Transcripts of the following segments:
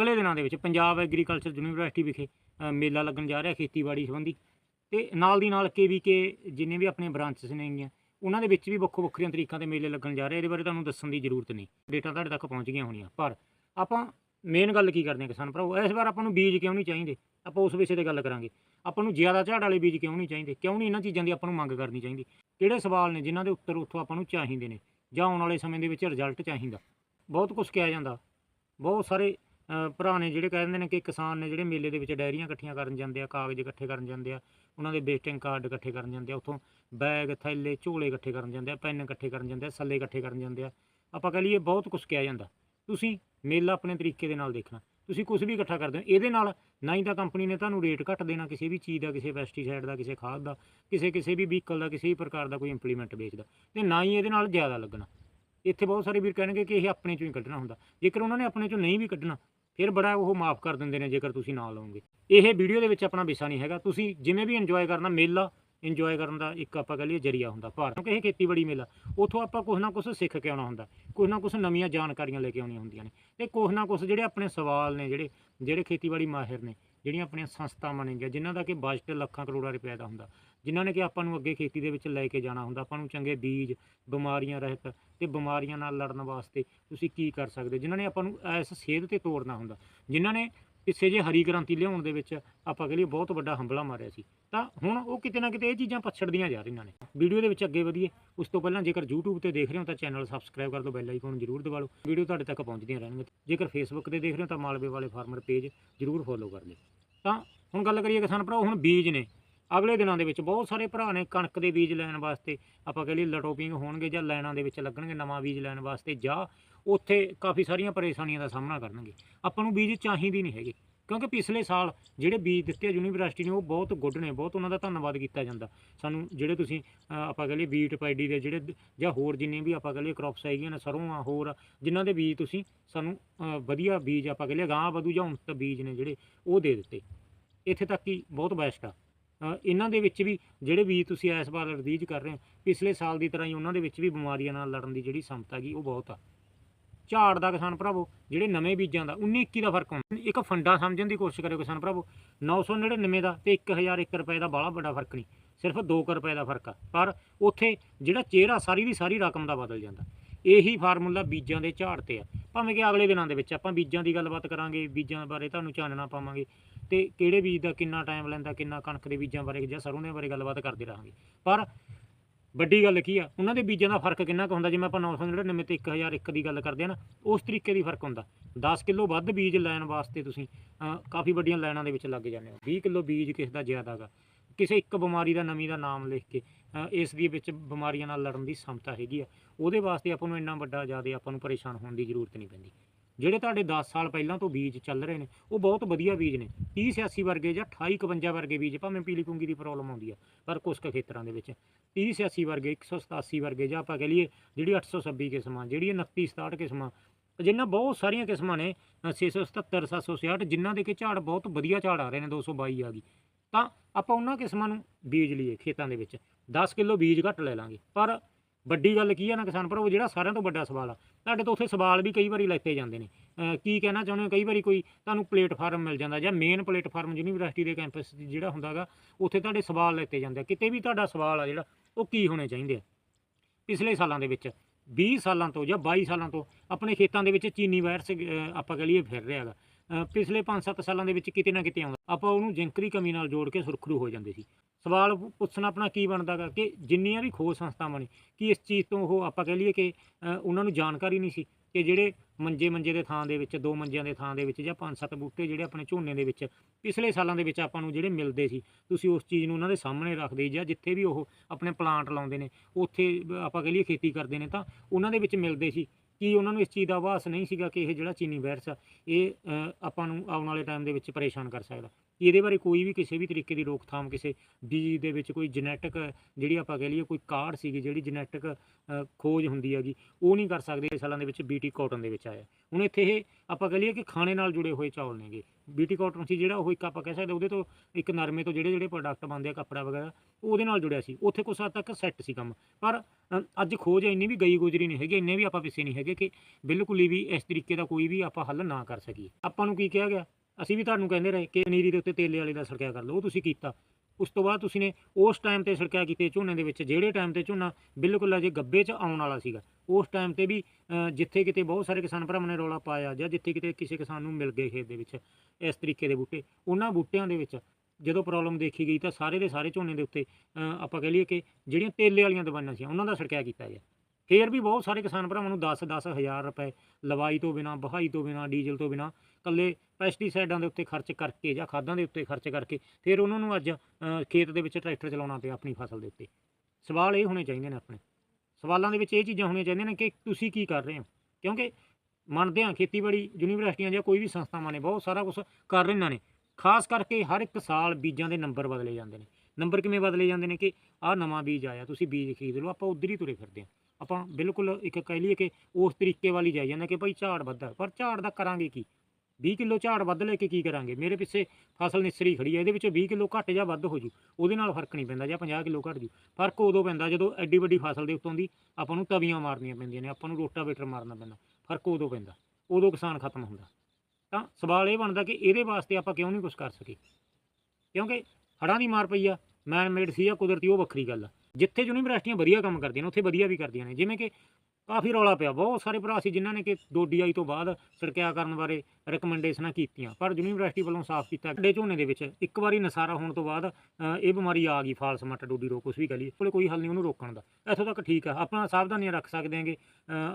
ਅਗਲੇ ਦਿਨਾਂ ਦੇ ਵਿੱਚ ਪੰਜਾਬ ਐਗਰੀਕਲਚਰ ਯੂਨੀਵਰਸਿਟੀ ਵਿਖੇ ਮੇਲਾ ਲੱਗਣ ਜਾ ਰਿਹਾ ਖੇਤੀਬਾੜੀ ਸੰਬੰਧੀ। ਤੇ ਨਾਲ ਦੀ ਨਾਲ ਕੇ ਜਿੰਨੇ ਵੀ ਆਪਣੇ ਬ੍ਰਾਂਚਸ ਨੇਗੀਆਂ ਉਹਨਾਂ ਦੇ ਵਿੱਚ ਵੀ ਵੱਖੋ ਵੱਖਰੀਆਂ ਤਰੀਕਾਂ ਦੇ ਮੇਲੇ ਲੱਗਣ ਜਾ ਰਹੇ ਇਹਦੇ ਬਾਰੇ ਤੁਹਾਨੂੰ ਦੱਸਣ ਦੀ ਜ਼ਰੂਰਤ ਨਹੀਂ। ਡੇਟਾ ਤੁਹਾਡੇ ਤੱਕ ਪਹੁੰਚ ਗਈਆਂ ਹੋਣੀਆਂ। ਪਰ ਆਪਾਂ ਮੇਨ ਗੱਲ ਕੀ ਕਰਦੇ ਹਾਂ ਕਿਸਾਨ ਭਰਾਓ ਇਸ ਵਾਰ ਆਪਾਂ ਨੂੰ ਬੀਜ ਕਿਉਂ ਨਹੀਂ ਚਾਹੀਦੇ? ਆਪਾਂ ਉਸ ਵਿਸ਼ੇ ਤੇ ਗੱਲ ਕਰਾਂਗੇ। ਆਪਾਂ ਨੂੰ ਜ਼ਿਆਦਾ ਝਾੜ ਵਾਲੇ ਬੀਜ ਕਿਉਂ ਨਹੀਂ ਚਾਹੀਦੇ? ਕਿਉਂ ਨਹੀਂ ਇਹਨਾਂ ਚੀਜ਼ਾਂ ਦੀ ਆਪਾਂ ਨੂੰ ਮੰਗ ਕਰਨੀ ਚਾਹੀਦੀ? ਕਿਹੜੇ ਸਵਾਲ ਨੇ ਜਿਨ੍ਹਾਂ ਦੇ ਉੱਤਰ ਉੱਥੋਂ ਆਪਾਂ ਨੂੰ ਚਾਹੀਦੇ ਨੇ? ਜਾਂ ਆਉਣ ਵਾਲੇ ਸਮੇਂ ਦੇ ਵਿੱਚ ਰਿਜ਼ਲਟ ਚਾਹੀਦਾ? ਬਹੁਤ ਕੁਝ ਕਿਹਾ ਜਾਂਦਾ। ਬਹੁਤ ਸਾਰੇ ਭਰਾ ਨੇ ਜਿਹੜੇ ਕਹਿ ਦਿੰਦੇ ਨੇ ਕਿ ਕਿਸਾਨ ਨੇ ਜਿਹੜੇ ਮੇਲੇ ਦੇ ਵਿੱਚ ਡਾਇਰੀਆਂ ਇਕੱਠੀਆਂ ਕਰਨ ਜਾਂਦੇ ਆ, ਕਾਗਜ਼ ਇਕੱਠੇ ਕਰਨ ਜਾਂਦੇ ਆ, ਉਹਨਾਂ ਦੇ ਵਿਜ਼ਿਟਿੰਗ ਕਾਰਡ ਇਕੱਠੇ ਕਰਨ ਜਾਂਦੇ ਆ, ਉੱਥੋਂ ਬੈਗ, ਥੈਲੇ, ਝੋਲੇ ਇਕੱਠੇ ਕਰਨ ਜਾਂਦੇ ਆ, ਪੈਨ ਇਕੱਠੇ ਕਰਨ ਜਾਂਦੇ ਆ, ਸੱਲੇ ਇਕੱਠੇ ਕਰਨ ਜਾਂਦੇ ਆ। ਆਪਾਂ ਕਹ ਲਈਏ ਬਹੁਤ ਕੁਝ ਕਿਹਾ ਜਾਂਦਾ। ਤੁਸੀਂ ਮੇਲਾ ਆਪਣੇ ਤਰੀਕੇ ਦੇ ਨਾਲ ਦੇਖਣਾ। ਤੁਸੀਂ ਕੁਝ ਵੀ ਇਕੱਠਾ ਕਰਦੇ ਹੋ, ਇਹਦੇ ਨਾਲ ਨਾ ਹੀ ਤਾਂ ਕੰਪਨੀ ਨੇ ਤੁਹਾਨੂੰ ਰੇਟ ਘੱਟ ਦੇਣਾ, ਕਿਸੇ ਵੀ ਚੀਜ਼ ਦਾ, ਕਿਸੇ ਪੈਸਟੀਸਾਈਡ ਦਾ, ਕਿਸੇ ਖਾਦ ਦਾ, ਕਿਸੇ ਕਿਸੇ ਵੀ ਵਹੀਕਲ ਦਾ, ਕਿਸੇ ਵੀ ਪ੍ਰਕਾਰ ਦਾ ਕੋਈ ਇੰਪਲੀਮੈਂਟ ਵੇਚਦਾ। ਤੇ ਨਾ ਹੀ ਇਹਦੇ ਨਾਲ ਜ਼ਿਆਦਾ ਲੱਗਣਾ। ਇੱਥੇ ਬਹੁਤ ਸਾਰੇ ਵੀਰ ਕਹਿਣਗੇ ਕਿ ਇਹ ਆਪਣੇ ਚੋਂ ਹੀ ਕੱਢਣਾ ਹੁੰਦਾ। ਜੇਕਰ ਉਹਨਾਂ ਨੇ ਆਪਣੇ ਚੋਂ ਨਹੀਂ ਵੀ ਕੱਢਣਾ ਫਿਰ ਬੜਾ ਉਹ ਮਾਫ ਕਰ ਦਿੰਦੇ ਨੇ ਜੇਕਰ ਤੁਸੀਂ ਨਾ ਲਓਗੇ ਇਹ ਵੀਡੀਓ ਦੇ ਵਿੱਚ ਆਪਣਾ ਵਿਸ਼ਾ ਨਹੀਂ ਹੈਗਾ। ਤੁਸੀਂ ਜਿਵੇਂ ਵੀ ਇੰਜੋਏ ਕਰਨਾ, ਮੇਲਾ ਇੰਜੋਏ ਕਰਨ ਦਾ ਇੱਕ ਆਪਾਂ ਕਹ ਲਈਏ ਜਰੀਆ ਹੁੰਦਾ ਭਾਰ ਕਿਉਂਕਿ ਇਹ ਖੇਤੀਬਾੜੀ ਮੇਲਾ, ਉੱਥੋਂ ਆਪਾਂ ਕੁਝ ਨਾ ਕੁਝ ਸਿੱਖ ਕੇ ਆਉਣਾ ਹੁੰਦਾ। ਕੁਝ ਨਾ ਕੁਝ ਨਵੀਆਂ ਜਾਣਕਾਰੀਆਂ ਲੈ ਕੇ ਆਉਣੀਆਂ ਹੁੰਦੀਆਂ ਨੇ। ਤੇ ਕੁਝ ਨਾ ਕੁਝ ਜਿਹੜੇ ਆਪਣੇ ਸਵਾਲ ਨੇ, ਜਿਹੜੇ ਜਿਹੜੇ ਖੇਤੀਬਾੜੀ ਮਾਹਿਰ ਨੇ, ਜਿਹੜੀਆਂ ਆਪਣੀਆਂ ਸੰਸਥਾਵਾਂ ਨੇ ਜਿਨ੍ਹਾਂ ਦਾ ਕਿ ਬਜਟ ਲੱਖਾਂ ਕਰੋੜਾਂ ਰੁਪਏ ਦਾ ਹੁੰਦਾ। ਜਿਨ੍ਹਾਂ ਨੇ ਕਿ ਆਪਾਂ ਨੂੰ ਅੱਗੇ ਖੇਤੀ ਦੇ ਵਿੱਚ ਲੈ ਕੇ ਜਾਣਾ ਹੁੰਦਾ, ਆਪਾਂ ਨੂੰ ਚੰਗੇ ਬੀਜ, ਬਿਮਾਰੀਆਂ ਰਹਿਤ ਤੇ ਬਿਮਾਰੀਆਂ ਨਾਲ ਲੜਨ ਵਾਸਤੇ ਤੁਸੀਂ ਕੀ ਕਰ ਸਕਦੇ? ਜਿਨ੍ਹਾਂ ਨੇ ਆਪਾਂ ਨੂੰ ਇਸ ਸੇਧ ਤੇ ਤੋੜਨਾ ਹੁੰਦਾ, ਜਿਨ੍ਹਾਂ ਨੇ ਪਿੱਛੇ ਜੇ ਹਰੀ ਕ੍ਰਾਂਤੀ ਲਿਆਉਣ ਦੇ ਵਿੱਚ ਆਪਾਂ ਕਹ ਲਈਏ ਬਹੁਤ ਵੱਡਾ ਹੰਬਲਾ ਮਾਰਿਆ ਸੀ, ਤਾਂ ਹੁਣ ਉਹ ਕਿਤੇ ਨਾ ਕਿਤੇ ਇਹ ਚੀਜ਼ਾਂ ਪਛੜਦੀਆਂ ਜਾ ਰਹੀਆਂ ਨੇ। ਵੀਡੀਓ ਦੇ ਵਿੱਚ ਅੱਗੇ ਵਧੀਏ, ਉਸ ਤੋਂ ਪਹਿਲਾਂ ਜੇਕਰ YouTube ਤੇ ਦੇਖ ਰਹੇ ਹੋ ਤਾਂ ਚੈਨਲ ਸਬਸਕ੍ਰਾਈਬ ਕਰ ਲਓ ਬੈਲ ਆਈਕਨ ਜ਼ਰੂਰ ਦਬਾ ਲਓ। ਵੀਡੀਓ ਤੁਹਾਡੇ ਤੱਕ ਪਹੁੰਚਦੀਆਂ ਰਹਿਣਗੀਆਂ। ਜੇਕਰ Facebook ਤੇ ਦੇਖ ਰਹੇ ਹੋ ਤਾਂ ਮਾਲਵੇ ਵਾਲੇ ਫਾਰਮਰ ਪੇਜ ਜ਼ਰੂਰ ਫੋਲੋ ਕਰ ਲਿਓ। ਤਾਂ ਹੁਣ ਗੱਲ ਕਰੀਏ ਕਿਸਾਨ ਭਰਾਓ, ਹੁਣ ਬੀਜ ਨੇ ਅਗਲੇ ਦਿਨਾਂ ਦੇ ਵਿੱਚ ਬਹੁਤ ਸਾਰੇ ਭਰਾ ਨੇ ਕਣਕ ਦੇ ਬੀਜ ਲੈਣ ਵਾਸਤੇ ਆਪਾਂ ਕਹ ਲਈਏ ਲਟੋਪਿੰਗ ਹੋਣਗੇ ਜਾਂ ਲਾਈਨਾਂ ਦੇ ਵਿੱਚ ਲੱਗਣਗੇ ਨਵਾਂ ਬੀਜ ਲੈਣ ਵਾਸਤੇ ਜਾਂ ਉੱਥੇ ਕਾਫੀ ਸਾਰੀਆਂ ਪਰੇਸ਼ਾਨੀਆਂ ਦਾ ਸਾਹਮਣਾ ਕਰਨਗੇ। ਆਪਾਂ ਨੂੰ ਬੀਜ ਚਾਹੀਦੀ ਨਹੀਂ ਹੈਗੇ ਕਿਉਂਕਿ ਪਿਛਲੇ ਸਾਲ ਜਿਹੜੇ ਬੀਜ ਦਿੱਤੇ ਆ ਯੂਨੀਵਰਸਿਟੀ ਨੇ ਉਹ ਬਹੁਤ ਗੁੱਡ ਨੇ ਬਹੁਤ ਉਹਨਾਂ ਦਾ ਧੰਨਵਾਦ ਕੀਤਾ ਜਾਂਦਾ। ਸਾਨੂੰ ਜਿਹੜੇ ਤੁਸੀਂ ਆਪਾਂ ਕਹ ਲਈਏ ਬੀਟ ਪੈਡੀ ਦੇ ਜਿਹੜੇ ਜਾਂ ਹੋਰ ਜਿੰਨੇ ਵੀ ਆਪਾਂ ਕਹ ਲਈਏ ਕ੍ਰੌਪਸ ਹੈਗੀਆਂ ਨੇ ਸਰੋਂ ਆ ਹੋਰ ਆ, ਜਿਨ੍ਹਾਂ ਦੇ ਬੀਜ ਤੁਸੀਂ ਸਾਨੂੰ ਵਧੀਆ ਬੀਜ ਆਪਾਂ ਕਹ ਲਈਏ ਗਾਂ ਵਧੂ ਜਾਂ ਉਨਤ ਬੀਜ ਨੇ ਜਿਹੜੇ ਉਹ ਦੇ ਦਿੱਤੇ। ਇੱਥੇ ਤੱਕ ਕਿ ਬਹੁਤ ਬੈਸਟ ਆ। ਇਹਨਾਂ ਦੇ ਵਿੱਚ ਵੀ ਜਿਹੜੇ ਬੀਜ ਤੁਸੀਂ ਇਸ ਵਾਰ ਰਿਲੀਜ਼ ਕਰ ਰਹੇ ਹੋ, ਪਿਛਲੇ ਸਾਲ ਦੀ ਤਰ੍ਹਾਂ ਹੀ ਉਹਨਾਂ ਦੇ ਵਿੱਚ ਵੀ ਬਿਮਾਰੀਆਂ ਨਾਲ ਲੜਨ ਦੀ ਜਿਹੜੀ ਸਮਤਾ ਗਈ ਉਹ ਬਹੁਤ ਆ। ਝਾੜ ਦਾ ਕਿਸਾਨ ਭਰਾਵੋ, ਜਿਹੜੇ ਨਵੇਂ ਬੀਜਾਂ ਦਾ 19 21 ਦਾ ਫ਼ਰਕ ਹੁੰਦਾ ਇੱਕ ਫੰਡਾ ਸਮਝਣ ਦੀ ਕੋਸ਼ਿਸ਼ ਕਰਿਓ ਕਿਸਾਨ ਭਰਾਵੋ 999 ਦਾ ਤੇ 1001 ਰੁਪਏ ਦਾ ਬਾਹਲਾ ਵੱਡਾ ਫ਼ਰਕ ਨਹੀਂ, ਸਿਰਫ 2 ਰੁਪਏ ਦਾ ਫ਼ਰਕ ਆ। ਪਰ ਉੱਥੇ ਜਿਹੜਾ ਚਿਹਰਾ ਸਾਰੀ ਦੀ ਸਾਰੀ ਰਕਮ ਦਾ ਬਦਲ ਜਾਂਦਾ। ਇਹੀ ਫਾਰਮੂਲਾ ਬੀਜਾਂ ਦੇ ਝਾੜ ਤੇ ਆ। ਭਾਵੇਂ ਕਿ ਅਗਲੇ ਦਿਨਾਂ ਦੇ ਵਿੱਚ ਆਪਾਂ ਬੀਜਾਂ ਦੀ ਗੱਲਬਾਤ ਕਰਾਂਗੇ, ਬੀਜਾਂ ਬਾਰੇ ਤੁਹਾਨੂੰ ਚਾਨਣਾ ਪਾਵਾਂਗੇ ਤੇ ਕਿਹੜੇ ਬੀਜ ਦਾ ਕਿੰਨਾ ਟਾਈਮ ਲੈਂਦਾ, ਕਿੰਨਾ ਕਣਕ ਦੇ ਬੀਜਾਂ ਬਾਰੇ ਜਾਂ ਸਰੋਂ ਦੇ ਬਾਰੇ ਗੱਲਬਾਤ ਕਰਦੇ ਰਹਾਂਗੇ। ਪਰ ਵੱਡੀ ਗੱਲ ਕੀ ਆ, ਉਹਨਾਂ ਦੇ ਬੀਜਾਂ ਦਾ ਫ਼ਰਕ ਕਿੰਨਾ ਕੁ ਹੁੰਦਾ? ਜਿਵੇਂ ਆਪਾਂ 999 ਤੇ 1001 ਦੀ ਗੱਲ ਕਰਦੇ ਆ ਨਾ, ਉਸ ਤਰੀਕੇ ਦੀ ਫ਼ਰਕ ਹੁੰਦਾ। 10 ਕਿਲੋ ਵੱਧ ਬੀਜ ਲੈਣ ਵਾਸਤੇ ਤੁਸੀਂ ਕਾਫੀ ਵੱਡੀਆਂ ਲਾਈਨਾਂ ਦੇ ਵਿੱਚ ਲੱਗ ਜਾਂਦੇ ਹੋ। 20 ਕਿਲੋ ਬੀਜ ਕਿਸ ਦਾ ਜ਼ਿਆਦਾਗਾ ਕਿਸੇ ਇੱਕ ਬਿਮਾਰੀ ਦਾ, ਨਵੀਂ ਦਾ ਨਾਮ ਲਿਖ ਕੇ। ਇਸ ਦੀ ਵਿੱਚ ਬਿਮਾਰੀਆਂ ਨਾਲ ਲੜਨ ਦੀ ਸਮਤਾ ਹੈਗੀ ਆ। ਉਹਦੇ ਵਾਸਤੇ ਆਪਾਂ ਨੂੰ ਇੰਨਾ ਵੱਡਾ ਜ਼ਿਆਦਾ ਆਪਾਂ ਨੂੰ ਪਰੇਸ਼ਾਨ ਹੋਣ ਦੀ ਜ਼ਰੂਰਤ ਨਹੀਂ ਪੈਂਦੀ। ਜਿਹੜੇ ਤੁਹਾਡੇ 10 ਸਾਲ ਪਹਿਲਾਂ ਤੋਂ ਬੀਜ ਚੱਲ ਰਹੇ ਨੇ ਉਹ ਬਹੁਤ ਵਧੀਆ ਬੀਜ ਨੇ। 30 86 ਵਰਗੇ ਜਾਂ 28 51 ਵਰਗੇ ਬੀਜ ਭਾਵੇਂ ਪੀਲੀ ਕੁੰਗੀ ਦੀ ਪ੍ਰੋਬਲਮ ਆਉਂਦੀ ਆ ਪਰ ਕੁਝ ਕੁ ਖੇਤਰਾਂ ਦੇ ਵਿੱਚ। 30 86 ਵਰਗੇ 187 ਵਰਗੇ ਜਾਂ ਆਪਾਂ ਕਹ ਲਈਏ ਜਿਹੜੀ 826 ਕਿਸਮਾਂ ਜਿਹੜੀ 29 67 ਕਿਸਮਾਂ ਜਿੰਨਾ ਬਹੁਤ ਸਾਰੀਆਂ ਕਿਸਮਾਂ ਨੇ ਅ, 677 766 ਜਿਨ੍ਹਾਂ ਦੇ ਕਿ ਝਾੜ ਬਹੁਤ ਵਧੀਆ ਝਾੜ ਆ ਰਹੇ ਨੇ 222 ਆ ਗਈ। ਤਾਂ ਆਪਾਂ ਉਹਨਾਂ ਕਿਸਮਾਂ ਨੂੰ ਬੀਜ ਲਈਏ ਖੇਤਾਂ ਦੇ ਵਿੱਚ। 10 ਕਿਲੋ ਬੀਜ ਘੱਟ ਲੈ ਲਾਂਗੇ। ਪਰ ਵੱਡੀ ਗੱਲ ਕੀ ਆ ਨਾ ਕਿਸਾਨ ਭਰਾਵੋ, ਜਿਹੜਾ ਸਾਰਿਆਂ ਤੋਂ ਵੱਡਾ ਸਵਾਲ ਆ। ਤੁਹਾਡੇ ਤੋਂ ਉੱਥੇ ਸਵਾਲ ਵੀ ਕਈ ਵਾਰੀ ਲੈਤੇ ਜਾਂਦੇ ਨੇ। ਕੀ ਕਹਿਣਾ ਚਾਹੁੰਦੇ ਹੋ? ਕਈ ਵਾਰੀ ਕੋਈ ਤੁਹਾਨੂੰ ਪਲੇਟਫਾਰਮ ਮਿਲ ਜਾਂਦਾ ਜਾਂ ਮੇਨ ਪਲੇਟਫਾਰਮ ਯੂਨੀਵਰਸਿਟੀ ਦੇ ਕੈਂਪਸ ਜਿਹੜਾ ਹੁੰਦਾਗਾ ਉੱਥੇ ਤੁਹਾਡੇ ਸਵਾਲ ਲੈਤੇ ਜਾਂਦੇ ਆ। ਕਿਤੇ ਵੀ ਤੁਹਾਡਾ ਸਵਾਲ ਆ ਜਿਹੜਾ, ਉਹ ਕੀ ਹੋਣੇ ਚਾਹੀਦੇ ਆ? ਪਿਛਲੇ ਸਾਲਾਂ ਦੇ ਵਿੱਚ 20 ਸਾਲਾਂ ਤੋਂ ਜਾਂ 22 ਸਾਲਾਂ ਤੋਂ ਆਪਣੇ ਖੇਤਾਂ ਦੇ ਵਿੱਚ ਚੀਨੀ ਵਾਇਰਸ ਆਪਾਂ ਕਹ ਲਈਏ, ਫਿਰ ਰਿਹਾ ਹੈਗਾ ਪਿਛਲੇ 5-7 ਸਾਲਾਂ ਦੇ ਵਿੱਚ ਕਿਤੇ ਨਾ ਕਿਤੇ ਆਉਂਦਾ। ਆਪਾਂ ਉਹਨੂੰ ਜਿੰਕਰੀ ਕਮੀ ਨਾਲ ਜੋੜ ਕੇ ਸੁਰਖਰੂ ਹੋ ਜਾਂਦੇ ਸੀ। ਸਵਾਲ ਪੁੱਛਣਾ ਆਪਣਾ ਕੀ ਬਣਦਾਗਾ ਕਿ ਜਿੰਨੀਆਂ ਵੀ ਖੋਜ ਸੰਸਥਾਵਾਂ ਨੇ, ਕਿ ਇਸ ਚੀਜ਼ ਤੋਂ ਉਹ ਆਪਾਂ ਕਹਿ ਲਈਏ ਕਿ ਉਹਨਾਂ ਨੂੰ ਜਾਣਕਾਰੀ ਨਹੀਂ ਸੀ ਕਿ ਜਿਹੜੇ ਮੰਜੇ ਮੰਜੇ ਦੇ ਥਾਂ ਦੇ ਵਿੱਚ, ਦੋ ਮੰਜਿਆਂ ਦੇ ਥਾਂ ਦੇ ਵਿੱਚ ਜਾਂ ਪੰਜ ਸੱਤ ਬੂਟੇ ਜਿਹੜੇ ਆਪਣੇ ਝੋਨੇ ਦੇ ਵਿੱਚ, ਪਿਛਲੇ ਸਾਲਾਂ ਦੇ ਵਿੱਚ ਆਪਾਂ ਨੂੰ ਜਿਹੜੇ ਮਿਲਦੇ ਸੀ, ਤੁਸੀਂ ਉਸ ਚੀਜ਼ ਨੂੰ ਉਹਨਾਂ ਦੇ ਸਾਹਮਣੇ ਰੱਖਦੇ ਜਾਂ ਜਿੱਥੇ ਵੀ ਉਹ ਆਪਣੇ ਪਲਾਂਟ ਲਾਉਂਦੇ ਨੇ, ਉੱਥੇ ਆਪਾਂ ਕਹ ਲਈਏ ਖੇਤੀ ਕਰਦੇ ਨੇ ਤਾਂ ਉਹਨਾਂ ਦੇ ਵਿੱਚ ਮਿਲਦੇ ਸੀ। ਕਿ ਉਹਨਾਂ ਨੂੰ ਇਸ ਚੀਜ਼ ਦਾ ਆਭਾਸ ਨਹੀਂ ਸੀਗਾ ਕਿ ਇਹ ਜਿਹੜਾ ਚੀਨੀ ਵਾਇਰਸ ਆ, ਇਹ ਆਪਾਂ ਨੂੰ ਆਉਣ ਵਾਲੇ ਟਾਈਮ ਦੇ ਵਿੱਚ ਪਰੇਸ਼ਾਨ ਕਰ ਸਕਦਾ। ਕਿ ਇਹਦੇ ਬਾਰੇ ਕੋਈ ਵੀ ਕਿਸੇ ਵੀ ਤਰੀਕੇ ਦੀ ਰੋਕਥਾਮ, ਕਿਸੇ ਬੀਜ ਦੇ ਵਿੱਚ ਕੋਈ ਜੈਨੇਟਿਕ ਜਿਹੜੀ ਆਪਾਂ ਕਹਿ ਲਈਏ, ਕੋਈ ਕਾਰਡ ਸੀਗੀ ਜਿਹੜੀ ਜੈਨੇਟਿਕ ਖੋਜ ਹੁੰਦੀ ਹੈਗੀ, ਉਹ ਨਹੀਂ ਕਰ ਸਕਦੇ ਇਸ ਸਾਲਾਂ ਦੇ ਵਿੱਚ ਬੀਟੀ ਕਾਟਨ ਦੇ ਵਿੱਚ ਆਇਆ। ਹੁਣ ਇੱਥੇ ਇਹ ਆਪਾਂ ਕਹਿ ਲਈਏ ਕਿ ਖਾਣੇ ਨਾਲ ਜੁੜੇ ਹੋਏ ਚੌਲ ਨੇਗੇ ਬੀਟੀ ਕਾਟਨ ਸੀ ਜਿਹੜਾ ਉਹ ਇੱਕ ਆਪਾਂ ਕਹਿ ਸਕਦੇ ਉਹਦੇ ਤੋਂ ਇੱਕ ਨਰਮੇ ਤੋਂ ਜਿਹੜੇ ਜਿਹੜੇ ਪ੍ਰੋਡਕਟ ਬਣਦੇ ਆ, ਕੱਪੜਾ ਵਗੈਰਾ, ਉਹਦੇ ਨਾਲ ਜੁੜਿਆ ਸੀ। ਉੱਥੇ ਕੁਛ ਹੱਦ ਤੱਕ ਸੈੱਟ ਸੀ ਕੰਮ। ਪਰ ਅੱਜ ਖੋਜ ਇੰਨੀ ਵੀ ਗਈ ਗੁਜਰੀ ਨਹੀਂ ਹੈਗੀ, ਇੰਨੇ ਵੀ ਆਪਾਂ ਪਿੱਛੇ ਨਹੀਂ ਹੈਗੇ ਕਿ ਬਿਲਕੁਲ ਹੀ ਵੀ ਇਸ ਤਰੀਕੇ ਦਾ ਕੋਈ ਵੀ ਆਪਾਂ ਹੱਲ ਨਾ ਕਰ ਸਕੀਏ। ਆਪਾਂ ਨੂੰ ਕੀ ਕਿਹਾ ਗਿਆ? ਅਸੀਂ ਵੀ ਤੁਹਾਨੂੰ ਕਹਿੰਦੇ ਰਹੇ ਕਿ ਪਨੀਰੀ ਦੇ ਉੱਤੇ ਤੇਲੇ ਵਾਲੇ ਦਾ ਛਿੜਕਿਆ ਕਰ ਲਓ, ਉਹ ਤੁਸੀਂ ਕੀਤਾ। ਉਸ ਤੋਂ ਬਾਅਦ ਤੁਸੀਂ ਨੇ ਉਸ ਟਾਈਮ ਤੇ ਛਿੜਕਿਆ ਕੀਤੇ ਝੋਨੇ ਦੇ ਵਿੱਚ, ਜਿਹੜੇ ਟਾਈਮ ਤੇ ਝੋਨਾ ਬਿਲਕੁਲ ਅਜੇ ਗੱਬੇ 'ਚ ਆਉਣ ਵਾਲਾ ਸੀਗਾ। ਉਸ ਟਾਈਮ ਤੇ ਵੀ ਜਿੱਥੇ ਕਿਤੇ ਬਹੁਤ ਸਾਰੇ ਕਿਸਾਨ ਭਰਾਵਾਂ ਨੇ ਰੌਲਾ ਪਾਇਆ ਜਾਂ ਜਿੱਥੇ ਕਿਤੇ ਕਿਸੇ ਕਿਸਾਨ ਨੂੰ ਮਿਲ ਗਏ ਖੇਤ ਦੇ ਵਿੱਚ, ਇਸ ਤਰੀਕੇ ਦੇ ਬੂਟੇ, ਉਹਨਾਂ ਬੂਟਿਆਂ ਦੇ ਵਿੱਚ ਜਦੋਂ ਪ੍ਰੋਬਲਮ ਦੇਖੀ ਗਈ ਤਾਂ ਸਾਰੇ ਦੇ ਸਾਰੇ ਝੋਨੇ ਦੇ ਉੱਤੇ ਆਪਾਂ ਕਹਿ ਲਈਏ ਕਿ ਜਿਹੜੀਆਂ ਤੇਲੇ ਵਾਲੀਆਂ ਦਵਾਈਆਂ ਸੀ, ਉਹਨਾਂ ਦਾ ਛਿੜਕਿਆ ਕੀਤਾ ਗਿਆ। ਫੇਰ ਵੀ ਬਹੁਤ ਸਾਰੇ ਕਿਸਾਨ ਭਰਾਵਾਂ ਨੂੰ 10-10 ਹਜ਼ਾਰ ਰੁਪਏ ਲਵਾਈ ਤੋਂ ਬਿਨਾ, ਬਹਾਈ ਤੋਂ ਬਿਨਾ, ਡੀਜ਼ਲ ਤੋਂ ਬਿਨਾ ਕੱਲੇ ਪੈਸਟੀਸਾਈਡਾਂ ਦੇ ਉੱਤੇ ਖਰਚ ਕਰਕੇ ਜਾਂ ਖਾਦਾਂ ਦੇ ਉੱਤੇ ਖਰਚ ਕਰਕੇ ਫਿਰ ਉਹਨਾਂ ਨੂੰ ਅੱਜ ਖੇਤ ਦੇ ਵਿੱਚ ਟਰੈਕਟਰ ਚਲਾਉਣਾ ਪਿਆ ਆਪਣੀ ਫਸਲ ਦੇ ਉੱਤੇ। ਸਵਾਲ ਇਹ ਹੋਣੇ ਚਾਹੀਦੇ ਨੇ ਆਪਣੇ। ਸਵਾਲਾਂ ਦੇ ਵਿੱਚ ਇਹ ਚੀਜ਼ਾਂ ਹੋਣੀਆਂ ਚਾਹੀਦੀਆਂ ਨੇ ਕਿ ਤੁਸੀਂ ਕੀ ਕਰ ਰਹੇ ਹੋ? ਕਿਉਂਕਿ ਮੰਨਦੇ ਹਾਂ ਖੇਤੀਬਾੜੀ, ਯੂਨੀਵਰਸਿਟੀਆਂ ਜਾਂ ਕੋਈ ਵੀ ਸੰਸਥਾਵਾਂ ਨੇ ਬਹੁਤ ਸਾਰਾ ਕੁਝ ਕਰ ਰਹੀਆਂ ਨੇ। ਖਾਸ ਕਰਕੇ ਹਰ ਇੱਕ ਸਾਲ ਬੀਜਾਂ ਦੇ ਨੰਬਰ ਬਦਲੇ ਜਾਂਦੇ ਨੇ। ਨੰਬਰ ਕਿਵੇਂ ਬਦਲੇ ਜਾਂਦੇ ਨੇ ਕਿ ਆਹ ਨਵਾਂ ਬੀਜ ਆਇਆ, ਤੁਸੀਂ ਬੀਜ ਖਰੀਦ ਲਓ, ਆਪਾਂ ਉਧਰ ਹੀ ਤੁਰੇ ਫਿਰਦੇ ਹਾਂ। ਆਪਾਂ ਬਿਲਕੁਲ ਇੱਕ ਕਹਿ ਲਈਏ ਕਿ ਉਸ ਤਰੀਕੇ ਵਾਲੀ ਜਾਈ ਜਾਂਦਾ ਕਿ ਭਾਈ ਝਾੜ ਵੱਧਾ, ਪਰ ਝਾੜ ਦਾ ਕਰਾਂਗੇ ਕੀ? 20 ਕਿਲੋ ਝਾੜ ਵੱਧ ਲੈ ਕੇ ਕੀ ਕਰਾਂਗੇ? ਮੇਰੇ ਪਿੱਛੇ ਫਸਲ ਨਿਸਰੀ ਖੜੀ ਹੈ ਇਹਦੇ ਵਿੱਚੋਂ 20 ਕਿਲੋ ਘੱਟ ਜਾਂ ਵੱਧ ਹੋ ਜੂ ਉਹਦੇ ਨਾਲ ਫ਼ਰਕ ਨਹੀਂ ਪੈਂਦਾ, ਜਾਂ 50 ਕਿਲੋ ਘੱਟ ਜੂ। ਫ਼ਰਕ ਉਦੋਂ ਪੈਂਦਾ ਜਦੋਂ ਐਡੀ ਵੱਡੀ ਫਸਲ ਦੇ ਉੱਤੋਂ ਦੀ ਆਪਾਂ ਨੂੰ ਤਵੀਆਂ ਮਾਰਨੀਆਂ ਪੈਂਦੀਆਂ ਨੇ, ਆਪਾਂ ਨੂੰ ਰੋਟਾਵੇਟਰ ਮਾਰਨਾ ਪੈਂਦਾ। ਫ਼ਰਕ ਉਦੋਂ ਪੈਂਦਾ, ਉਦੋਂ ਕਿਸਾਨ ਖਤਮ ਹੁੰਦਾ। ਤਾਂ ਸਵਾਲ ਇਹ ਬਣਦਾ ਕਿ ਇਹਦੇ ਵਾਸਤੇ ਆਪਾਂ ਕਿਉਂ ਨਹੀਂ ਕੁਝ ਕਰ ਸਕੇ? ਕਿਉਂਕਿ ਹੜ੍ਹਾਂ ਦੀ ਮਾਰ ਪਈ ਆ ਮੈਨ ਮੇਡ ਸੀ ਆ, ਕੁਦਰਤੀ ਉਹ ਵੱਖਰੀ ਗੱਲ ਆ। ਜਿੱਥੇ ਯੂਨੀਵਰਸਿਟੀਆਂ ਵਧੀਆ ਕੰਮ ਕਰਦੀਆਂ ਨੇ, ਉੱਥੇ ਵਧੀਆ ਵੀ ਕਰਦੀਆਂ ਨੇ। ਜਿਵੇਂ ਕਿ ਕਾਫੀ ਰੌਲਾ ਪਿਆ। ਬਹੁਤ ਸਾਰੇ ਭਰਾ ਸੀ ਜਿਨ੍ਹਾਂ ਨੇ ਕਿ ਡੋਡੀਆਈ ਤੋਂ ਬਾਅਦ ਸੜਕਿਆ ਕਰਨ ਬਾਰੇ ਰეკਮੈਂਡੇਸ਼ਨਾਂ ਕੀਤੀਆਂ। ਪਰ ਯੂਨੀਵਰਸਿਟੀ ਵੱਲੋਂ ਸਾਫ਼ ਕੀਤਾ ਸਾਡੇ ਝੋਨੇ ਦੇ ਵਿੱਚ ਇੱਕ ਵਾਰੀ ਨਸਾਰਾ ਹੋਣ ਤੋਂ ਬਾਅਦ ਇਹ ਬਿਮਾਰੀ ਆ ਗਈ ਫਾਲਸ ਮੱਟ ਡੋਡੀ ਰੋਗ, ਕੁਛ ਵੀ ਕਹ ਲਈਏ। ਕੋਲੇ ਕੋਈ ਹੱਲ ਨਹੀਂ ਉਹਨੂੰ ਰੋਕਣ ਦਾ। ਇੱਥੋਂ ਤੱਕ ਠੀਕ ਆ। ਆਪਾਂ ਸਾਵਧਾਨੀਆਂ ਰੱਖ ਸਕਦੇ ਹਾਂਗੇ।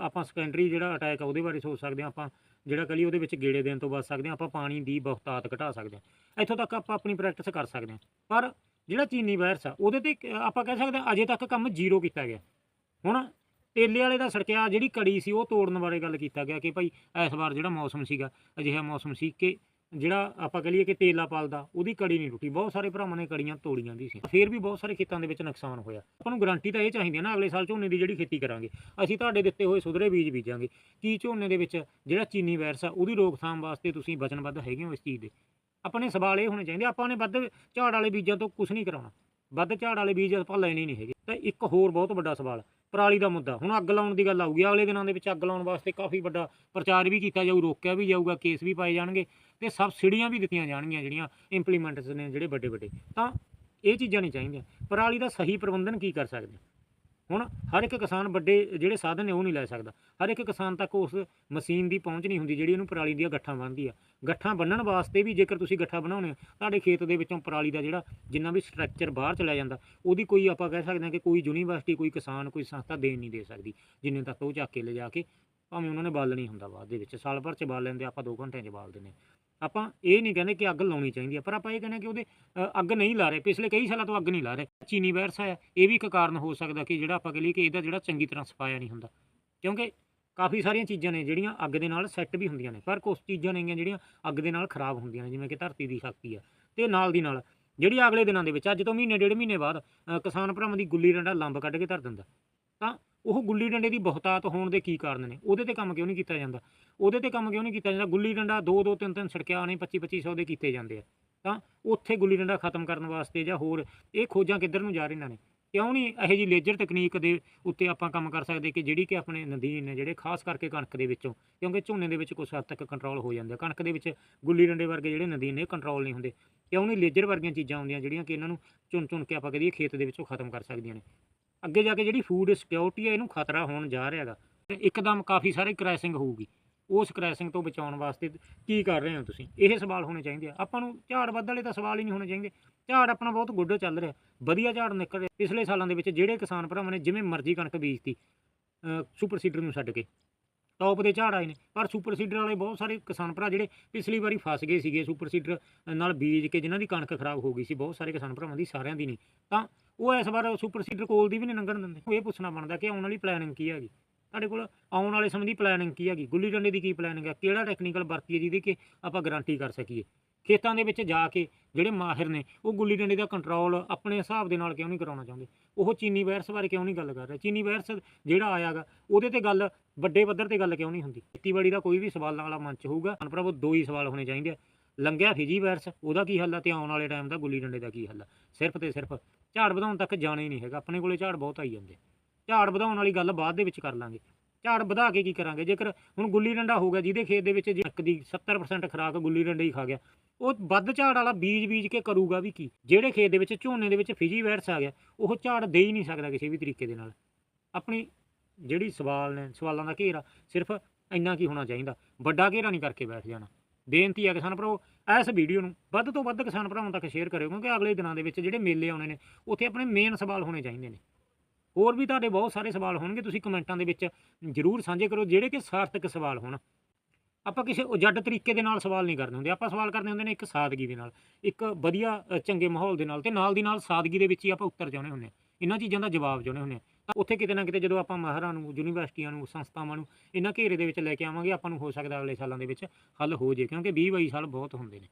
ਆਪਾਂ ਸੈਕੰਡਰੀ ਜਿਹੜਾ ਅਟੈਕ ਆ ਉਹਦੇ ਬਾਰੇ ਸੋਚ ਸਕਦੇ ਹਾਂ। ਆਪਾਂ ਜਿਹੜਾ ਕਹ ਲਈਏ ਉਹਦੇ ਵਿੱਚ ਗੇੜੇ ਦੇਣ ਤੋਂ ਬਚ ਸਕਦੇ ਹਾਂ। ਆਪਾਂ ਪਾਣੀ ਦੀ ਬਹੁਤਾਤ ਘਟਾ ਸਕਦੇ ਹਾਂ। ਇੱਥੋਂ ਤੱਕ ਆਪਾਂ ਆਪਣੀ ਪ੍ਰੈਕਟਿਸ ਕਰ ਸਕਦੇ ਹਾਂ। ਪਰ ਜਿਹੜਾ ਚੀਨੀ ਵਾਇਰਸ ਆ, ਉਹਦੇ ਤੇ ਆਪਾਂ ਕਹਿ ਸਕਦੇ ਹਾਂ ਅਜੇ ਤੱਕ ਕੰਮ ਜ਼ੀਰੋ ਕੀਤਾ ਗਿਆ। ਹੁਣ ਤੇਲੇ ਵਾਲੇ ਦਾ ਸੜਕਿਆ ਜਿਹੜੀ ਕੜੀ ਸੀ ਉਹ ਤੋੜਨ ਬਾਰੇ ਗੱਲ ਕੀਤਾ ਗਿਆ ਕਿ ਭਾਈ ਇਸ ਵਾਰ ਜਿਹੜਾ ਮੌਸਮ ਸੀਗਾ, ਅਜਿਹਾ ਮੌਸਮ ਸੀ ਕਿ ਜਿਹੜਾ ਆਪਾਂ ਕਹ ਲਈਏ ਕਿ ਤੇਲਾ ਪਾਲਦਾ, ਉਹਦੀ ਕੜੀ ਨਹੀਂ ਟੁੱਟੀ। ਬਹੁਤ ਸਾਰੇ ਭਰਾਵਾਂ ਨੇ ਕੜੀਆਂ ਤੋੜੀਆਂ ਵੀ ਸੀ। ਫਿਰ ਵੀ ਬਹੁਤ ਸਾਰੇ ਖੇਤਾਂ ਦੇ ਵਿੱਚ ਨੁਕਸਾਨ ਹੋਇਆ। ਆਪਾਂ ਨੂੰ ਗਾਰੰਟੀ ਤਾਂ ਇਹ ਚਾਹੀਦੀ ਹੈ ਨਾ, ਅਗਲੇ ਸਾਲ ਝੋਨੇ ਦੀ ਜਿਹੜੀ ਖੇਤੀ ਕਰਾਂਗੇ, ਅਸੀਂ ਤੁਹਾਡੇ ਦਿੱਤੇ ਹੋਏ ਸੁਧਰੇ ਬੀਜ ਬੀਜਾਂਗੇ। ਕੀ ਝੋਨੇ ਦੇ ਵਿੱਚ ਜਿਹੜਾ ਚੀਨੀ ਵਾਇਰਸ ਆ, ਉਹਦੀ ਰੋਕਥਾਮ ਵਾਸਤੇ ਤੁਸੀਂ ਵਚਨਬੱਧ ਹੈਗੇ ਹੋ ਇਸ ਚੀਜ਼ ਦੇ? ਆਪਾਂ ਨੇ ਸਵਾਲ ਇਹ ਹੋਣੇ ਚਾਹੀਦੇ ਆਪਾਂ ਨੇ ਵੱਧ ਝਾੜ ਵਾਲੇ ਬੀਜਾਂ ਤੋਂ ਕੁਝ ਨਹੀਂ ਕਰਾਉਣਾ। ਵੱਧ ਝਾੜ ਵਾਲੇ ਬੀਜ ਆਪਾਂ ਲੈਣੇ ਨਹੀਂ ਹੈਗੇ। ਤਾਂ ਇੱਕ ਹੋਰ ਬਹੁਤ ਵੱਡਾ ਸਵਾਲ ਪਰਾਲੀ ਦਾ ਮੁੱਦਾ। ਹੁਣ ਅੱਗ ਲਾਉਣ ਦੀ ਗੱਲ ਆਊਗੀ। ਅਗਲੇ ਦਿਨਾਂ ਦੇ ਵਿੱਚ ਅੱਗ ਲਾਉਣ ਵਾਸਤੇ ਕਾਫੀ ਵੱਡਾ ਪ੍ਰਚਾਰ ਵੀ ਕੀਤਾ ਜਾਊ, ਰੋਕਿਆ ਵੀ ਜਾਊਗਾ, ਕੇਸ ਵੀ ਪਾਏ ਜਾਣਗੇ ਤੇ ਸਬਸਿਡੀਆਂ ਵੀ ਦਿੱਤੀਆਂ ਜਾਣਗੀਆਂ ਜਿਹੜੀਆਂ ਇੰਪਲੀਮੈਂਟਸ ਨੇ, ਜਿਹੜੇ ਵੱਡੇ ਵੱਡੇ ਤਾਂ ਇਹ ਚੀਜ਼ਾਂ ਨਹੀਂ ਚਾਹੀਦੀਆਂ। ਪਰਾਲੀ ਦਾ ਸਹੀ ਪ੍ਰਬੰਧਨ ਕੀ ਕਰ ਸਕਦੇ? ਹੁਣ ਹਰ ਇੱਕ ਕਿਸਾਨ ਵੱਡੇ ਜਿਹੜੇ ਸਾਧਨ ਨੇ ਉਹ ਨਹੀਂ ਲੈ ਸਕਦਾ। ਹਰ ਇੱਕ ਕਿਸਾਨ ਤੱਕ ਉਸ ਮਸ਼ੀਨ ਦੀ ਪਹੁੰਚ ਨਹੀਂ ਹੁੰਦੀ ਜਿਹੜੀ ਉਹਨੂੰ ਪਰਾਲੀ ਦੀਆਂ ਗੱਠਾਂ ਬੰਨਦੀ ਆ। ਗੱਠਾਂ ਬੰਨਣ ਵਾਸਤੇ ਵੀ ਜੇਕਰ ਤੁਸੀਂ ਗੱਠਾਂ ਬਣਾਉਣੇ ਆ ਤੁਹਾਡੇ ਖੇਤ ਦੇ ਵਿੱਚੋਂ ਪਰਾਲੀ ਦਾ ਜਿਹੜਾ ਜਿੰਨਾ ਵੀ ਸਟਰਕਚਰ ਬਾਹਰ ਚਲਾ ਜਾਂਦਾ, ਉਹਦੀ ਕੋਈ ਆਪਾਂ ਕਹਿ ਸਕਦੇ ਹਾਂ ਕਿ ਕੋਈ ਯੂਨੀਵਰਸਿਟੀ, ਕੋਈ ਕਿਸਾਨ, ਕੋਈ ਸੰਸਥਾ ਦੇਣ ਨਹੀਂ ਦੇ ਸਕਦੀ। ਜਿੰਨੇ ਤੱਕ ਉਹ ਚੱਕ ਕੇ ਲੈ ਕੇ ਭਾਵੇਂ ਉਹਨਾਂ ਨੇ ਬਾਲ ਨਹੀਂ ਹੁੰਦਾ ਬਾਅਦ ਦੇ ਵਿੱਚ। ਸਾਲ ਭਰ ਚ ਬਾਲ ਲੈਂਦੇ ਆਪਾਂ 2 ਘੰਟਿਆਂ ਚ ਬਾਲ ਦਿੰਦੇ ਆਪਾਂ ਇਹ ਨਹੀਂ ਕਹਿੰਦੇ ਕਿ ਅੱਗ ਲਾਉਣੀ ਚਾਹੀਦੀ ਹੈ ਪਰ ਆਪਾਂ ਇਹ ਕਹਿੰਦੇ ਕਿ ਉਹਦੇ ਅੱਗ ਨਹੀਂ ਲਾ ਰਹੇ। ਪਿਛਲੇ ਕਈ ਸਾਲਾਂ ਤੋਂ ਅੱਗ ਨਹੀਂ ਲਾ ਰਹੇ। ਚੀਨੀ ਵਾਇਰਸ ਆ ਇਹ ਵੀ ਇੱਕ ਕਾਰਨ ਹੋ ਸਕਦਾ ਕਿ ਜਿਹੜਾ ਆਪਾਂ ਕਹ ਲਈਏ ਕਿ ਇਹਦਾ ਜਿਹੜਾ ਚੰਗੀ ਤਰ੍ਹਾਂ ਸਫਾਇਆ ਨਹੀਂ ਹੁੰਦਾ। ਕਿਉਂਕਿ ਕਾਫੀ ਸਾਰੀਆਂ ਚੀਜ਼ਾਂ ਨੇ ਜਿਹੜੀਆਂ ਅੱਗ ਦੇ ਨਾਲ ਸੈੱਟ ਵੀ ਹੁੰਦੀਆਂ ਨੇ, ਪਰ ਕੁਝ ਚੀਜ਼ਾਂ ਨੇਗੀਆਂ ਜਿਹੜੀਆਂ ਅੱਗ ਦੇ ਨਾਲ ਖਰਾਬ ਹੁੰਦੀਆਂ ਨੇ, ਜਿਵੇਂ ਕਿ ਧਰਤੀ ਦੀ ਸ਼ਕਤੀ ਆ, ਤੇ ਨਾਲ ਦੀ ਨਾਲ ਜਿਹੜੀ ਅਗਲੇ ਦਿਨਾਂ ਦੇ ਵਿੱਚ, ਅੱਜ ਤੋਂ ਮਹੀਨੇ, ਡੇਢ ਮਹੀਨੇ ਬਾਅਦ ਕਿਸਾਨ ਭਰਾਵਾਂ ਦੀ ਗੁੱਲੀ ਡੰਡਾ ਲੰਬ ਕੱਢ ਕੇ ਧਰ ਦਿੰਦਾ। ਤਾਂ ਉਹ ਗੁੱਲੀ ਡੰਡੇ ਦੀ ਬਹੁਤਾਤ ਹੋਣ ਦੇ ਕੀ ਕਾਰਨ ਨੇ? ਉਹਦੇ ਤੇ ਕੰਮ ਕਿਉਂ ਨਹੀਂ ਕੀਤਾ ਜਾਂਦਾ? ਉਹਦੇ ਤੇ ਕੰਮ ਕਿਉਂ ਨਹੀਂ ਕੀਤਾ ਜਾਂਦਾ? ਗੁੱਲੀ ਡੰਡਾ 2 2 3 3 ਸੜਕਿਆ ਨੇ 25 2500 ਦੇ ਕੀਤੇ ਜਾਂਦੇ ਆ। ਤਾਂ ਉੱਥੇ ਗੁੱਲੀ ਡੰਡਾ ਖਤਮ ਕਰਨ ਵਾਸਤੇ ਜਾਂ ਹੋਰ, ਇਹ ਖੋਜਾਂ ਕਿੱਧਰ ਨੂੰ ਜਾ ਰਹੀਆਂ ਨੇ? ਕਿਉਂ ਨਹੀਂ ਇਹੋ ਜੀ ਲੇਜ਼ਰ ਤਕਨੀਕ ਦੇ ਉੱਤੇ ਆਪਾਂ ਕੰਮ ਕਰ ਸਕਦੇ ਕਿ ਜਿਹੜੀ ਕਿ ਆਪਣੇ ਨਦੀਨ ਨੇ, ਜਿਹੜੇ ਖਾਸ ਕਰਕੇ ਕਣਕ ਦੇ ਵਿੱਚੋਂ, ਕਿਉਂਕਿ ਝੋਨੇ ਦੇ ਵਿੱਚ ਕੁਝ ਹੱਦ ਤੱਕ ਕੰਟਰੋਲ ਹੋ ਜਾਂਦਾ। ਕਣਕ ਦੇ ਵਿੱਚ ਗੁੱਲੀ ਡੰਡੇ ਵਰਗੇ ਜਿਹੜੇ ਨਦੀਨ ਨੇ ਕੰਟਰੋਲ ਨਹੀਂ ਹੁੰਦੇ। ਕਿਉਂ ਨਹੀਂ ਲੇਜ਼ਰ ਵਰਗੀਆਂ ਚੀਜ਼ਾਂ ਆਉਂਦੀਆਂ ਜਿਹੜੀਆਂ ਕਿ ਇਹਨਾਂ ਨੂੰ ਚੁਣ ਚੁਣ ਕੇ ਆਪਾਂ ਕਹਦੀਏ ਖੇਤ ਦੇ ਵਿੱਚੋਂ ਖਤਮ ਕਰ ਸਕਦੀਆਂ ਨੇ? ਅੱਗੇ ਜਾ ਕੇ ਜਿਹੜੀ ਫੂਡ ਸਿਕਿਉਰਿਟੀ ਹੈ ਇਹਨੂੰ ਖਤਰਾ ਹੋਣ ਜਾ ਰਿਹਾ ਰਿਹਾਗਾ ਇੱਕਦਮ ਕਾਫੀ ਸਾਰੇ ਕ੍ਰੈਸ਼ਿੰਗ ਹੋਊਗੀ। ਉਸ ਕ੍ਰੈਸ਼ਿੰਗ ਤੋਂ ਬਚਾਉਣ ਵਾਸਤੇ ਕੀ ਕਰ ਰਹੇ ਹੋ ਤੁਸੀਂ? ਇਹ ਸਵਾਲ ਹੋਣੇ ਚਾਹੀਦੇ ਆ। ਆਪਾਂ ਨੂੰ ਝਾੜ ਵੱਧ ਵਾਲੇ ਤਾਂ ਸਵਾਲ ਹੀ ਨਹੀਂ ਹੋਣੇ ਚਾਹੀਦੇ। ਝਾੜ ਆਪਣਾ ਬਹੁਤ ਗੁੱਡ ਚੱਲ ਰਿਹਾ। ਵਧੀਆ ਝਾੜ ਨਿਕਲ ਰਿਹਾ। ਪਿਛਲੇ ਸਾਲਾਂ ਦੇ ਵਿੱਚ ਜਿਹੜੇ ਕਿਸਾਨ ਭਰਾਵਾਂ ਨੇ ਜਿਵੇਂ ਮਰਜ਼ੀ ਕਣਕ ਬੀਜਤੀ ਸੁਪਰ ਸੀਡਰ ਨੂੰ ਛੱਡ ਕੇ। ਟੌਪ ਦੇ ਝਾੜ ਆਏ ਨੇ। ਪਰ ਸੁਪਰ ਸੀਡਰ ਵਾਲੇ ਬਹੁਤ ਸਾਰੇ ਕਿਸਾਨ ਭਰਾ ਜਿਹੜੇ ਪਿਛਲੀ ਵਾਰੀ ਫਸ ਗਏ ਸੀਗੇ ਸੁਪਰ ਸੀਡਰ ਨਾਲ ਬੀਜ ਕੇ, ਜਿਨ੍ਹਾਂ ਦੀ ਕਣਕ ਖਰਾਬ ਹੋ ਗਈ ਸੀ, ਬਹੁਤ ਸਾਰੇ ਕਿਸਾਨ ਭਰਾਵਾਂ ਦੀ, ਸਾਰਿਆਂ ਦੀ ਨਹੀਂ। ਤਾਂ ਉਹ ਇਸ ਵਾਰ ਸੁਪਰ ਸੀਡਰ ਕੋਲ ਦੀ ਵੀ ਨਹੀਂ ਲੰਘਣ ਦਿੰਦੇ। ਇਹ ਪੁੱਛਣਾ ਬਣਦਾ ਕਿ ਆਉਣ ਵਾਲੀ ਪਲੈਨਿੰਗ ਕੀ ਹੈਗੀ? ਤੁਹਾਡੇ ਕੋਲ ਆਉਣ ਵਾਲੇ ਸਮੇਂ ਦੀ ਪਲੈਨਿੰਗ ਕੀ ਹੈਗੀ? ਗੁੱਲੀ ਡੰਡੇ ਦੀ ਕੀ ਪਲੈਨਿੰਗ ਹੈ? ਕਿਹੜਾ ਟੈਕਨੀਕਲ ਵਰਤੀਏ ਜਿਹਦੀ ਕਿ ਆਪਾਂ ਗਾਰੰਟੀ ਕਰ ਸਕੀਏ? ਖੇਤਾਂ ਦੇ ਵਿੱਚ ਜਾ ਕੇ ਜਿਹੜੇ ਮਾਹਿਰ ਨੇ, ਉਹ ਗੁੱਲੀ ਡੰਡੇ ਦਾ ਕੰਟਰੋਲ ਆਪਣੇ ਹਿਸਾਬ ਦੇ ਨਾਲ ਕਿਉਂ ਨਹੀਂ ਕਰਾਉਣਾ ਚਾਹੁੰਦੇ? ਉਹ ਚੀਨੀ ਵਾਇਰਸ ਬਾਰੇ ਕਿਉਂ ਨਹੀਂ ਗੱਲ ਕਰ ਰਹੇ? ਚੀਨੀ ਵਾਇਰਸ ਜਿਹੜਾ ਆਇਆਗਾ, ਉਹਦੇ ਤੇ ਗੱਲ, ਵੱਡੇ ਪੱਧਰ ਤੇ ਗੱਲ ਕਿਉਂ ਨਹੀਂ ਹੁੰਦੀ? ਖੇਤੀਬਾੜੀ ਦਾ ਕੋਈ ਵੀ ਸਵਾਲਾਂ ਵਾਲਾ ਮੰਚ ਹੋਊਗਾ। ਅਨਪ੍ਰਭ ਦੋ ਹੀ ਸਵਾਲ ਹੋਣੇ ਚਾਹੀਦੇ ਆ। ਲੰਘਿਆ ਫਿਜੀ ਵਾਇਰਸ, ਉਹਦਾ ਕੀ ਹੱਲ ਆ ਤੇ ਆਉਣ ਵਾਲੇ ਟਾਈਮ ਦਾ ਗੁੱਲੀ ਡੰਡੇ ਦਾ ਕੀ ਹੱਲ ਆ? ਸਿਰਫ ਤੇ ਸਿਰਫ ਝਾੜ ਵਧਾਉਣ ਤੱਕ ਜਾਣਾ ਹੀ ਨਹੀਂ ਹੈਗਾ। ਆਪਣੇ ਕੋਲੇ ਝਾੜ ਬਹੁਤ ਆਈ ਜਾਂਦੇ। ਝਾੜ ਵਧਾਉਣ ਵਾਲੀ ਗੱਲ ਬਾਅਦ ਦੇ ਵਿੱਚ ਕਰ ਲਾਂਗੇ। ਝਾੜ ਵਧਾ ਕੇ ਕੀ ਕਰਾਂਗੇ? ਜੇਕਰ ਹੁਣ ਗੁੱਲੀ ਡੰਡਾ ਹੋ ਗਿਆ, ਜਿਹਦੇ ਖੇਤ ਦੇ ਵਿੱਚ ਜੇ ਇੱਕ ਦੀ 70% ਖਰਾਕ ਗੁੱਲੀ ਡੰਡਾ ਹੀ ਖਾ ਗਿਆ ਉਹ ਵੱਧ ਝਾੜ ਵਾਲਾ ਬੀਜ ਬੀਜ ਕੇ ਕਰੂਗਾ ਵੀ ਕੀ? ਜਿਹੜੇ ਖੇਤ ਦੇ ਵਿੱਚ ਝੋਨੇ ਦੇ ਵਿੱਚ ਫਿਜੀ ਵਾਇਰਸ ਆ ਗਿਆ, ਉਹ ਝਾੜ ਦੇ ਹੀ ਨਹੀਂ ਸਕਦਾ ਕਿਸੇ ਵੀ ਤਰੀਕੇ ਦੇ ਨਾਲ। ਆਪਣੀ ਜਿਹੜੀ ਸਵਾਲ ਨੇ, ਸਵਾਲਾਂ ਦਾ ਘੇਰਾ ਸਿਰਫ ਇੰਨਾ ਕੀ ਹੋਣਾ ਚਾਹੀਦਾ। ਵੱਡਾ ਘੇਰਾ ਨਹੀਂ ਕਰਕੇ ਬੈਠ ਜਾਣਾ। ਬੇਨਤੀ ਹੈ ਕਿਸਾਨ ਭਰਾਓ ਇਸ ਵੀਡੀਓ ਨੂੰ ਵੱਧ ਤੋਂ ਵੱਧ ਕਿਸਾਨ ਭਰਾਵਾਂ ਤੱਕ ਸ਼ੇਅਰ ਕਰਿਓ, ਕਿਉਂਕਿ ਅਗਲੇ ਦਿਨਾਂ ਦੇ ਵਿੱਚ ਜਿਹੜੇ ਮੇਲੇ ਆਉਣੇ ਨੇ, ਉੱਥੇ ਆਪਣੇ ਮੇਨ ਸਵਾਲ ਹੋਣੇ ਚਾਹੀਦੇ ਨੇ। ਹੋਰ ਵੀ ਤੁਹਾਡੇ ਬਹੁਤ ਸਾਰੇ ਸਵਾਲ ਹੋਣਗੇ, ਤੁਸੀਂ ਕਮੈਂਟਾਂ ਦੇ ਵਿੱਚ ਜ਼ਰੂਰ ਸਾਂਝੇ ਕਰੋ, ਜਿਹੜੇ ਕਿ ਸਾਰਥਕ ਸਵਾਲ ਹੋਣ। ਆਪਾਂ ਕਿਸੇ ਉਜੱਡ ਤਰੀਕੇ ਦੇ ਨਾਲ ਸਵਾਲ ਨਹੀਂ ਕਰਦੇ ਹੁੰਦੇ। ਆਪਾਂ ਸਵਾਲ ਕਰਨੇ ਹੁੰਦੇ ਨੇ ਇੱਕ ਸਾਦਗੀ ਦੇ ਨਾਲ, ਇੱਕ ਵਧੀਆ ਚੰਗੇ ਮਾਹੌਲ ਦੇ ਨਾਲ ਤੇ ਨਾਲ ਦੀ ਨਾਲ ਸਾਦਗੀ ਦੇ ਵਿੱਚ ਹੀ ਆਪਾਂ ਉੱਤਰ ਚਾਹੁੰਦੇ ਹੁੰਦੇ ਹਾਂ ਇਹਨਾਂ ਚੀਜ਼ਾਂ ਦਾ ਜਵਾਬ ਚਾਹੁੰਦੇ ਹੁੰਦੇ ਹਾਂ ਤਾਂ ਉੱਥੇ ਕਿਤੇ ਨਾ ਕਿਤੇ ਜਦੋਂ ਆਪਾਂ ਮਾਹਰਾਂ ਨੂੰ, ਯੂਨੀਵਰਸਿਟੀਆਂ ਨੂੰ, ਸੰਸਥਾਵਾਂ ਨੂੰ ਇਹਨਾਂ ਘੇਰੇ ਦੇ ਵਿੱਚ ਲੈ ਕੇ ਆਵਾਂਗੇ, ਆਪਾਂ ਨੂੰ ਹੋ ਸਕਦਾ ਅਗਲੇ ਸਾਲਾਂ ਦੇ ਵਿੱਚ ਹੱਲ ਹੋ ਜੇ, ਕਿਉਂਕਿ 20 22 ਸਾਲ ਬਹੁਤ ਹੁੰਦੇ ਨੇ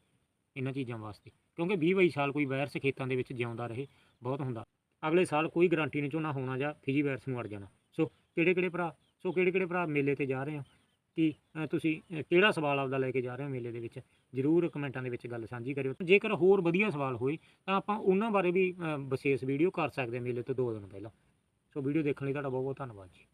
ਇਹਨਾਂ ਚੀਜ਼ਾਂ ਵਾਸਤੇ। ਕਿਉਂਕਿ 20 22 ਸਾਲ ਕੋਈ ਵਾਇਰਸ ਖੇਤਾਂ ਦੇ ਵਿੱਚ ਜਿਉਂਦਾ ਰਹੇ, ਬਹੁਤ ਹੁੰਦਾ। ਅਗਲੇ ਸਾਲ ਕੋਈ ਗਾਰੰਟੀ ਨਹੀਂ ਝੋਨਾ ਹੋਣਾ ਜਾਂ ਫਿਜੀ ਵਾਇਰਸ ਨੂੰ ਅੜ ਜਾਣਾ। ਸੋ ਕਿਹੜੇ ਕਿਹੜੇ ਭਰਾ ਸੋ ਕਿਹੜੇ ਕਿਹੜੇ ਭਰਾ ਮੇਲੇ ਤੇ ਜਾ ਰਹੇ ਆ? ਕਿ ਤੁਸੀਂ ਕਿਹੜਾ ਸਵਾਲ ਆਪਦਾ ਲੈ ਕੇ ਜਾ ਰਹੇ ਹੋ ਮੇਲੇ ਦੇ ਵਿੱਚ? ਜਰੂਰ ਕਮੈਂਟਾਂ ਦੇ ਵਿੱਚ ਗੱਲ ਸਾਂਝੀ ਕਰਿਓ। ਜੇਕਰ ਹੋਰ ਵਧੀਆ ਸਵਾਲ ਹੋਏ, ਤਾਂ ਆਪਾਂ ਉਹਨਾਂ ਬਾਰੇ ਵੀ ਵਿਸ਼ੇਸ਼ ਵੀਡੀਓ ਕਰ ਸਕਦੇ ਮੇਲੇ ਤੋਂ ਦੋ ਦਿਨ ਪਹਿਲਾਂ। ਸੋ ਵੀਡੀਓ ਦੇਖਣ ਲਈ ਤੁਹਾਡਾ ਬਹੁਤ ਬਹੁਤ ਧੰਨਵਾਦ ਜੀ।